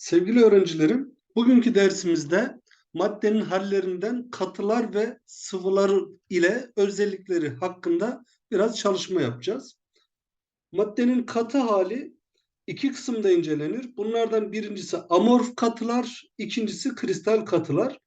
Sevgili öğrencilerim, bugünkü dersimizde maddenin hallerinden katılar ve sıvılar ile özellikleri hakkında biraz çalışma yapacağız. Maddenin katı hali iki kısımda incelenir. Bunlardan birincisi amorf katılar, ikincisi kristal katılar.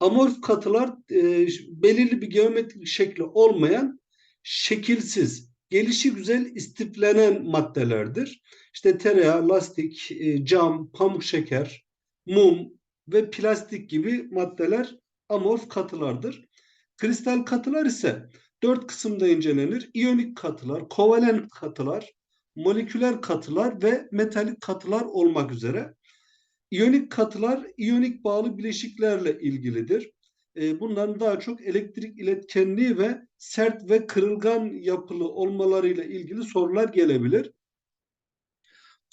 Amorf katılar e, belirli bir geometrik şekli olmayan şekilsiz, gelişi güzel istiflenen maddelerdir. İşte tereyağı, lastik, e, cam, pamuk şeker, mum ve plastik gibi maddeler amorf katılardır. Kristal katılar ise dört kısımda incelenir. İyonik katılar, kovalent katılar, moleküler katılar ve metalik katılar olmak üzere. İyonik katılar iyonik bağlı bileşiklerle ilgilidir. E, bunların daha çok elektrik iletkenliği ve sert ve kırılgan yapılı olmalarıyla ilgili sorular gelebilir.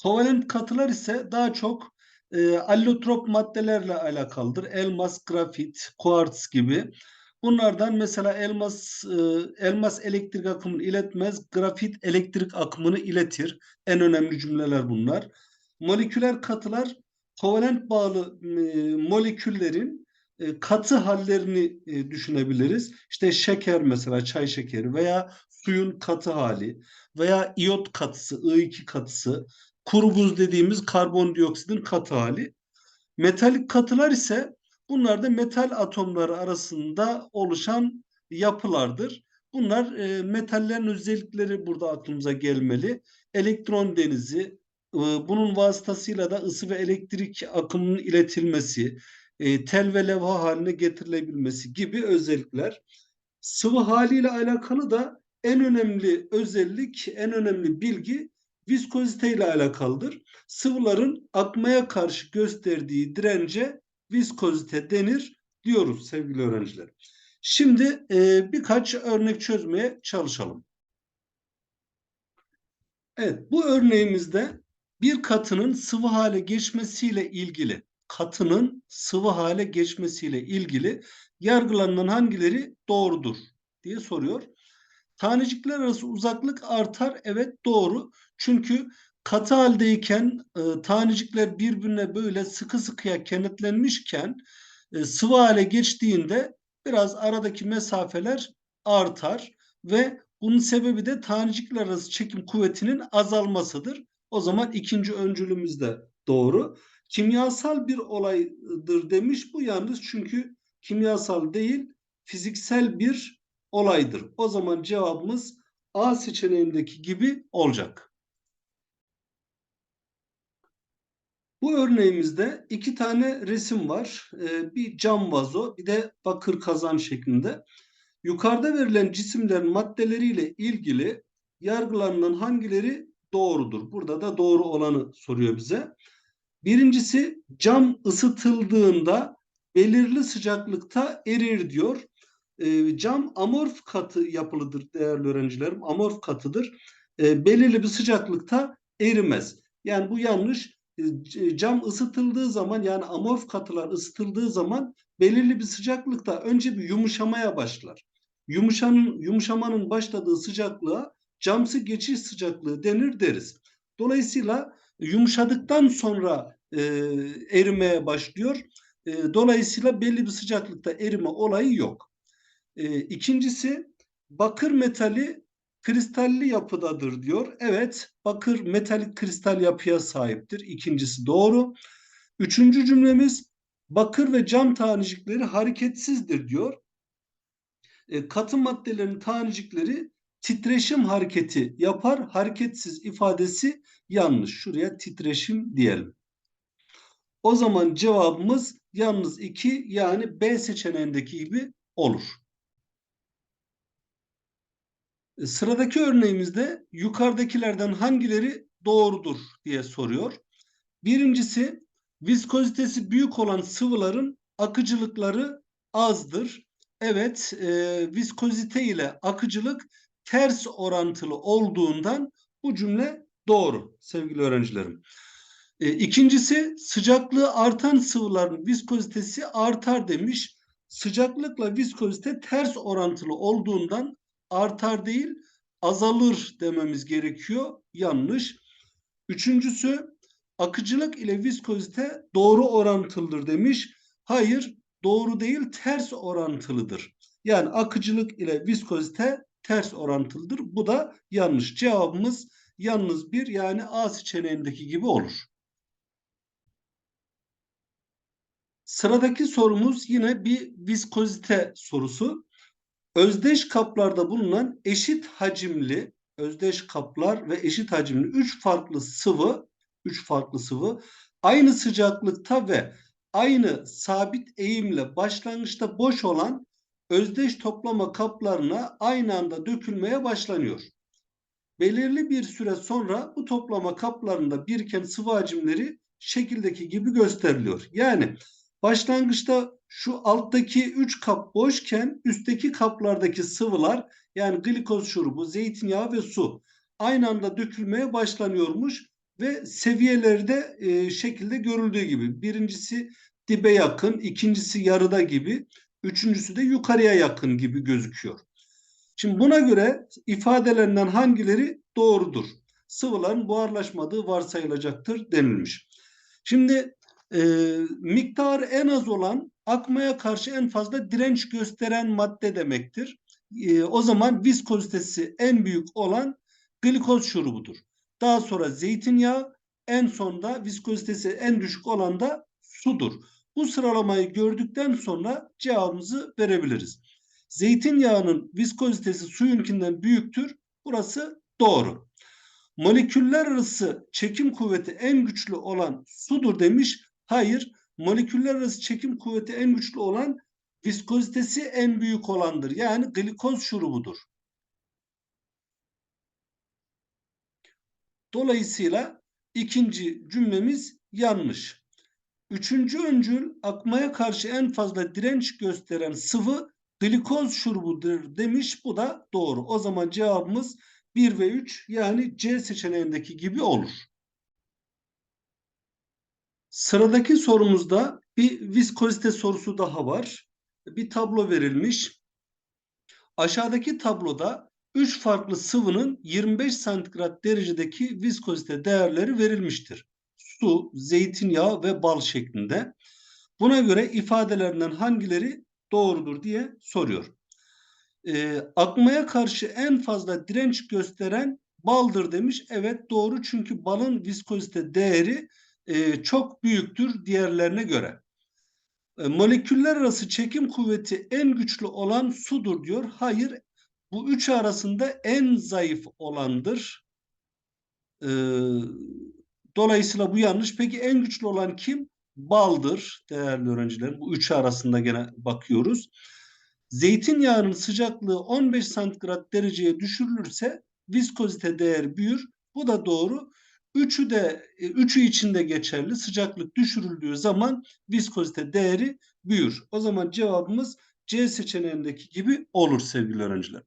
Kovalent katılar ise daha çok e, allotrop maddelerle alakalıdır. Elmas, grafit, kuartz gibi. Bunlardan mesela elmas e, elmas elektrik akımını iletmez, grafit elektrik akımını iletir. En önemli cümleler bunlar. Moleküler katılar kovalent bağlı e, moleküllerin e, katı hallerini e, düşünebiliriz. İşte şeker mesela çay şekeri veya suyun katı hali veya iot katısı, I2 katısı, kuru buz dediğimiz karbondioksitin katı hali. Metalik katılar ise bunlar da metal atomları arasında oluşan yapılardır. Bunlar e, metallerin özellikleri burada aklımıza gelmeli. Elektron denizi, e, bunun vasıtasıyla da ısı ve elektrik akımının iletilmesi, e, tel ve levha haline getirilebilmesi gibi özellikler. Sıvı haliyle alakalı da en önemli özellik, en önemli bilgi viskozite ile alakalıdır. Sıvıların akmaya karşı gösterdiği dirence viskozite denir diyoruz sevgili öğrenciler. Şimdi e, birkaç örnek çözmeye çalışalım. Evet bu örneğimizde bir katının sıvı hale geçmesiyle ilgili katının sıvı hale geçmesiyle ilgili yargılanan hangileri doğrudur diye soruyor. Tanecikler arası uzaklık artar. Evet doğru. Çünkü katı haldeyken e, tanecikler birbirine böyle sıkı sıkıya kenetlenmişken e, sıvı hale geçtiğinde biraz aradaki mesafeler artar ve bunun sebebi de tanecikler arası çekim kuvvetinin azalmasıdır. O zaman ikinci öncülümüz de doğru. Kimyasal bir olaydır demiş. Bu yalnız çünkü kimyasal değil fiziksel bir olaydır. O zaman cevabımız A seçeneğindeki gibi olacak. Bu örneğimizde iki tane resim var. Ee, bir cam vazo, bir de bakır kazan şeklinde. Yukarıda verilen cisimlerin maddeleriyle ilgili yargılanan hangileri doğrudur? Burada da doğru olanı soruyor bize. Birincisi cam ısıtıldığında belirli sıcaklıkta erir diyor. E, cam amorf katı yapılıdır değerli öğrencilerim. Amorf katıdır. E, belirli bir sıcaklıkta erimez. Yani bu yanlış. E, cam ısıtıldığı zaman yani amorf katılar ısıtıldığı zaman belirli bir sıcaklıkta önce bir yumuşamaya başlar. Yumuşanın, yumuşamanın başladığı sıcaklığa camsı geçiş sıcaklığı denir deriz. Dolayısıyla yumuşadıktan sonra e, erimeye başlıyor. E, dolayısıyla belli bir sıcaklıkta erime olayı yok. E, ikincisi bakır metali kristalli yapıdadır diyor. Evet bakır metalik kristal yapıya sahiptir. İkincisi doğru. Üçüncü cümlemiz bakır ve cam tanecikleri hareketsizdir diyor. E, katı maddelerin tanecikleri titreşim hareketi yapar. Hareketsiz ifadesi yanlış. Şuraya titreşim diyelim. O zaman cevabımız yalnız 2 yani B seçeneğindeki gibi olur. E, sıradaki örneğimizde yukarıdakilerden hangileri doğrudur diye soruyor. Birincisi viskozitesi büyük olan sıvıların akıcılıkları azdır. Evet, e, viskozite ile akıcılık ters orantılı olduğundan bu cümle doğru sevgili öğrencilerim. E, ikincisi sıcaklığı artan sıvıların viskozitesi artar demiş. Sıcaklıkla viskozite ters orantılı olduğundan artar değil azalır dememiz gerekiyor. Yanlış. Üçüncüsü akıcılık ile viskozite doğru orantılıdır demiş. Hayır, doğru değil, ters orantılıdır. Yani akıcılık ile viskozite ters orantılıdır. Bu da yanlış. Cevabımız yalnız bir yani A seçeneğindeki gibi olur. Sıradaki sorumuz yine bir viskozite sorusu. Özdeş kaplarda bulunan eşit hacimli özdeş kaplar ve eşit hacimli üç farklı sıvı, üç farklı sıvı aynı sıcaklıkta ve aynı sabit eğimle başlangıçta boş olan özdeş toplama kaplarına aynı anda dökülmeye başlanıyor. Belirli bir süre sonra bu toplama kaplarında biriken sıvı hacimleri şekildeki gibi gösteriliyor. Yani başlangıçta şu alttaki 3 kap boşken üstteki kaplardaki sıvılar yani glikoz şurubu, zeytinyağı ve su aynı anda dökülmeye başlanıyormuş ve seviyeleri de e, şekilde görüldüğü gibi. Birincisi dibe yakın, ikincisi yarıda gibi, üçüncüsü de yukarıya yakın gibi gözüküyor. Şimdi buna göre ifadelerinden hangileri doğrudur? Sıvıların buharlaşmadığı varsayılacaktır denilmiş. Şimdi e, miktarı en az olan akmaya karşı en fazla direnç gösteren madde demektir. E, o zaman viskozitesi en büyük olan glikoz şurubudur. Daha sonra zeytinyağı, en sonda viskozitesi en düşük olan da sudur. Bu sıralamayı gördükten sonra cevabımızı verebiliriz. Zeytinyağının viskozitesi suyunkinden büyüktür. Burası doğru. Moleküller arası çekim kuvveti en güçlü olan sudur demiş. Hayır, moleküller arası çekim kuvveti en güçlü olan viskozitesi en büyük olandır. Yani glikoz şurubudur. Dolayısıyla ikinci cümlemiz yanlış. Üçüncü öncül akmaya karşı en fazla direnç gösteren sıvı glikoz şurubudur demiş. Bu da doğru. O zaman cevabımız 1 ve 3 yani C seçeneğindeki gibi olur. Sıradaki sorumuzda bir viskozite sorusu daha var. Bir tablo verilmiş. Aşağıdaki tabloda 3 farklı sıvının 25 santigrat derecedeki viskozite değerleri verilmiştir. Su, zeytinyağı ve bal şeklinde. Buna göre ifadelerinden hangileri doğrudur diye soruyor. E, akmaya karşı en fazla direnç gösteren baldır demiş. Evet doğru çünkü balın viskozite değeri e, çok büyüktür diğerlerine göre. E, moleküller arası çekim kuvveti en güçlü olan sudur diyor. Hayır bu üç arasında en zayıf olandır. E, dolayısıyla bu yanlış. Peki en güçlü olan kim? Baldır değerli öğrenciler. Bu üç arasında gene bakıyoruz. Zeytinyağının sıcaklığı 15 santigrat dereceye düşürülürse viskozite değer büyür. Bu da doğru. Üçü de e, üçü içinde geçerli. Sıcaklık düşürüldüğü zaman viskozite değeri büyür. O zaman cevabımız C seçeneğindeki gibi olur sevgili öğrenciler.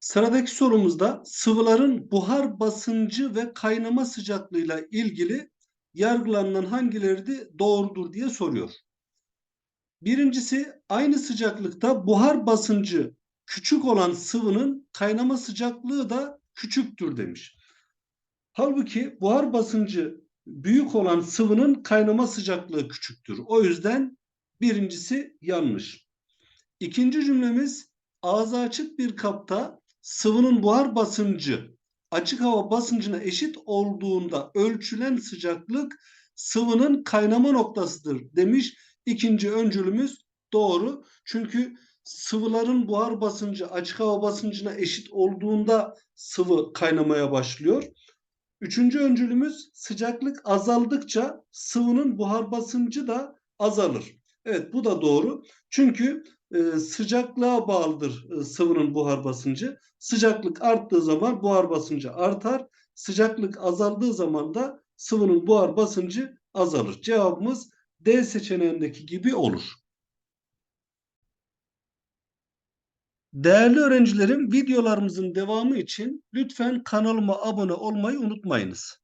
Sıradaki sorumuzda sıvıların buhar basıncı ve kaynama sıcaklığıyla ilgili yargılanan hangileri de doğrudur diye soruyor. Birincisi aynı sıcaklıkta buhar basıncı küçük olan sıvının kaynama sıcaklığı da küçüktür demiş. Halbuki buhar basıncı büyük olan sıvının kaynama sıcaklığı küçüktür. O yüzden birincisi yanlış. İkinci cümlemiz ağzı açık bir kapta sıvının buhar basıncı açık hava basıncına eşit olduğunda ölçülen sıcaklık sıvının kaynama noktasıdır demiş. İkinci öncülümüz doğru. Çünkü sıvıların buhar basıncı açık hava basıncına eşit olduğunda sıvı kaynamaya başlıyor. Üçüncü öncülümüz sıcaklık azaldıkça sıvının buhar basıncı da azalır. Evet bu da doğru. Çünkü e, sıcaklığa bağlıdır e, sıvının buhar basıncı. Sıcaklık arttığı zaman buhar basıncı artar. Sıcaklık azaldığı zaman da sıvının buhar basıncı azalır. Cevabımız D seçeneğindeki gibi olur. Değerli öğrencilerim videolarımızın devamı için lütfen kanalıma abone olmayı unutmayınız.